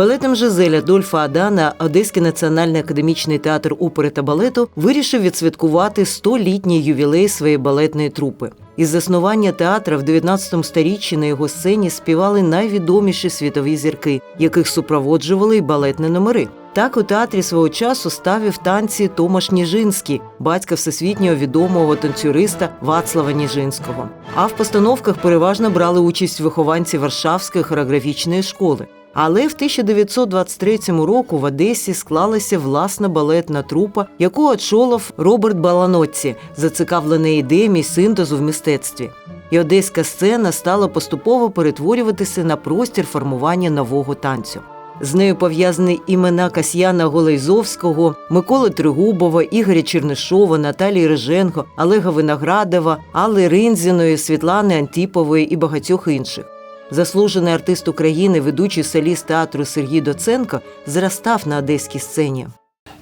Балетом Жизель Адольфа Адана Одеський національний академічний театр опери та балету вирішив відсвяткувати 100-літній ювілей своєї балетної трупи. Із заснування театра в 19 сторіччі на його сцені співали найвідоміші світові зірки, яких супроводжували й балетні номери. Так у театрі свого часу ставив танці Томаш Ніжинський, батька всесвітньо відомого танцюриста Вацлава Ніжинського. А в постановках переважно брали участь вихованці Варшавської хореографічної школи. Але в 1923 року в Одесі склалася власна балетна трупа, яку очолив Роберт Баланоцці, зацікавлений ідеями синтезу в мистецтві. І одеська сцена стала поступово перетворюватися на простір формування нового танцю. З нею пов'язані імена Касьяна Голейзовського, Миколи Тригубова, Ігоря Чернишова, Наталії Риженко, Олега Виноградова, Алли Ринзіної, Світлани Антіпової і багатьох інших. Заслужений артист України, ведучий соліст театру Сергій Доценко, зростав на одеській сцені.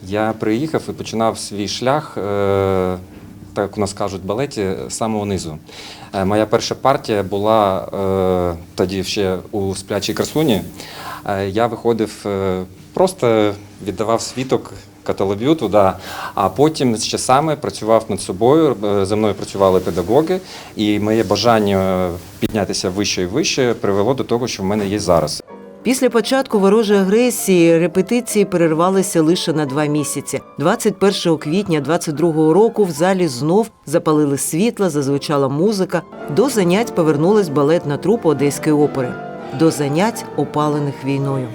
Я приїхав і починав свій шлях, е, так у нас кажуть, в балеті з самого низу. Е, Моя перша партія була е, тоді ще у сплячій красуні. Я виходив просто віддавав світок каталоб'ю туди, а потім з часами працював над собою. е, За мною працювали педагоги, і моє бажання е, піднятися вище і вище привело до того, що в мене є зараз. Після початку ворожої агресії репетиції перервалися лише на два місяці. 21 квітня 22 року в залі знов запалили світла, зазвучала музика. До занять повернулась балетна трупа Одеської опери. До занять, опалених війною.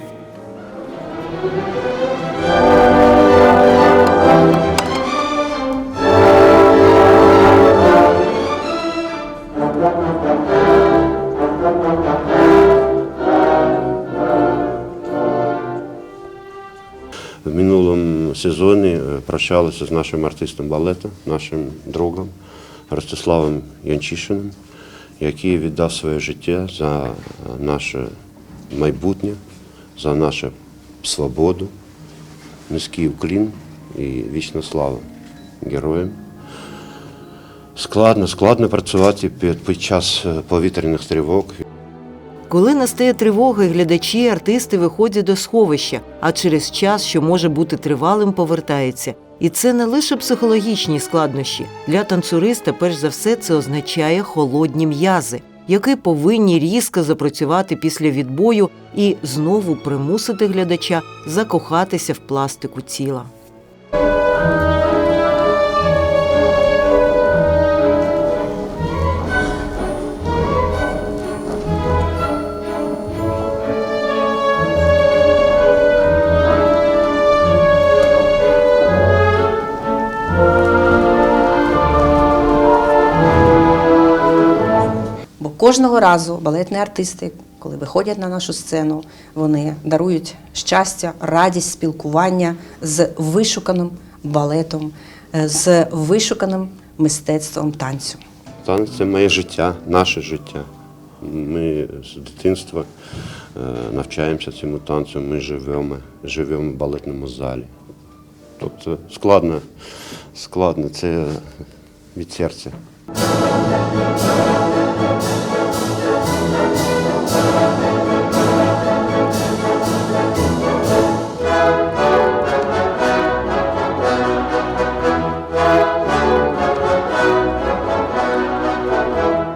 Сезоні е, прощалися з нашим артистом балету, нашим другом Ростиславом Янчишиним, який віддав своє життя за е, наше майбутнє, за нашу свободу, низький уклін і вічна слава героям. Складно, складно працювати під, під час е, повітряних тривог. Коли настає тривога, глядачі, артисти виходять до сховища, а через час, що може бути тривалим, повертається. І це не лише психологічні складнощі. Для танцюриста, перш за все, це означає холодні м'язи, які повинні різко запрацювати після відбою і знову примусити глядача закохатися в пластику тіла. Кожного разу балетні артисти, коли виходять на нашу сцену, вони дарують щастя, радість спілкування з вишуканим балетом, е, з вишуканим мистецтвом танцю. Танець це моє життя, наше життя. Ми з дитинства е, навчаємося цьому танцю, ми живемо, живемо в балетному залі. Тобто складно, складно, це від серця.